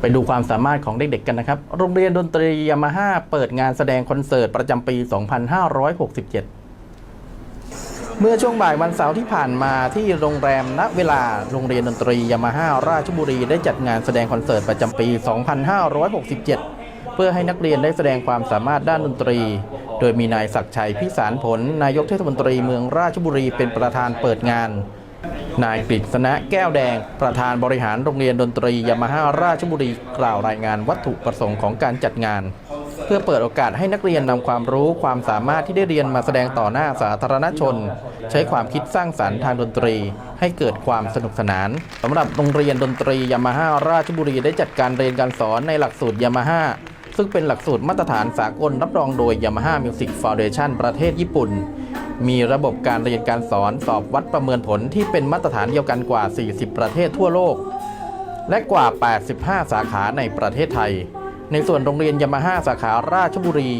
ไปดูความสามารถของเด็กๆกันนะครับ โรงเรียนดนตรียามาฮ่าเปิดงานแสดงคอนเสิร์ตประจำปี 2567 เมื่อช่วงบ่ายวันเสาร์ที่ผ่านมาที่โรงแรมณเวลาโรงเรียนดนตรียามาฮ่าราชบุรีได้จัดงานแสดงคอนเสิร์ตประจำปี 2567 เพื่อให้นักเรียนได้แสดงความสามารถด้านดนตรี โดยมีนายศักชัยพิสารผล นายกเทศมนตรีเมืองราชบุรีเป็นประธานเปิดงาน นายกฤษณะแก้วแดง ประธานบริหารโรงเรียนดนตรียามาฮ่าราชบุรีกล่าวรายงานวัตถุประสงค์ของการจัดงาน เพื่อเปิดโอกาสให้นักเรียนนำความรู้ความสามารถที่ได้เรียนมาแสดงต่อหน้าสาธารณชน ใช้ความคิดสร้างสรรค์ทางดนตรี ให้เกิดความสนุกสนานสำหรับโรงเรียนดนตรียามาฮ่าราชบุรีได้จัดการเรียนการสอนในหลักสูตรยามาฮ่าซึ่งเป็นหลักสูตรมาตรฐานสากลรับรองโดย Yamaha Music Foundation ประเทศญี่ปุ่น มีระบบการเรียนการสอนสอบวัดประเมินผลที่เป็นมาตรฐานเดียวกันกว่า 40 ประเทศทั่วโลก และกว่า 85 สาขาในประเทศไทย ในส่วนโรงเรียนยามาฮ่าสาขาราชบุรี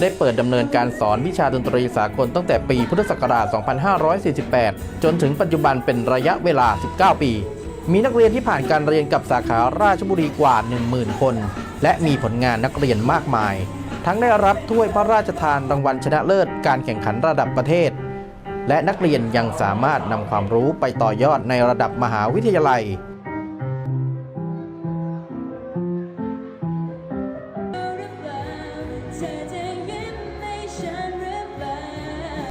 ได้เปิดดำเนินการสอนวิชาดนตรีสากลตั้งแต่ปีพุทธศักราช 2548 จนถึงปัจจุบันเป็นระยะเวลา 19 ปี มีนักเรียนที่ผ่านการเรียนกับสาขาราชบุรีกว่า 10,000 คน และมีผลงานนักเรียนมากมาย ทั้งได้รับถ้วยพระราชทานรางวัลชนะเลิศการแข่งขันระดับประเทศ และนักเรียนยังสามารถนำความรู้ไปต่อยอดในระดับมหาวิทยาลัย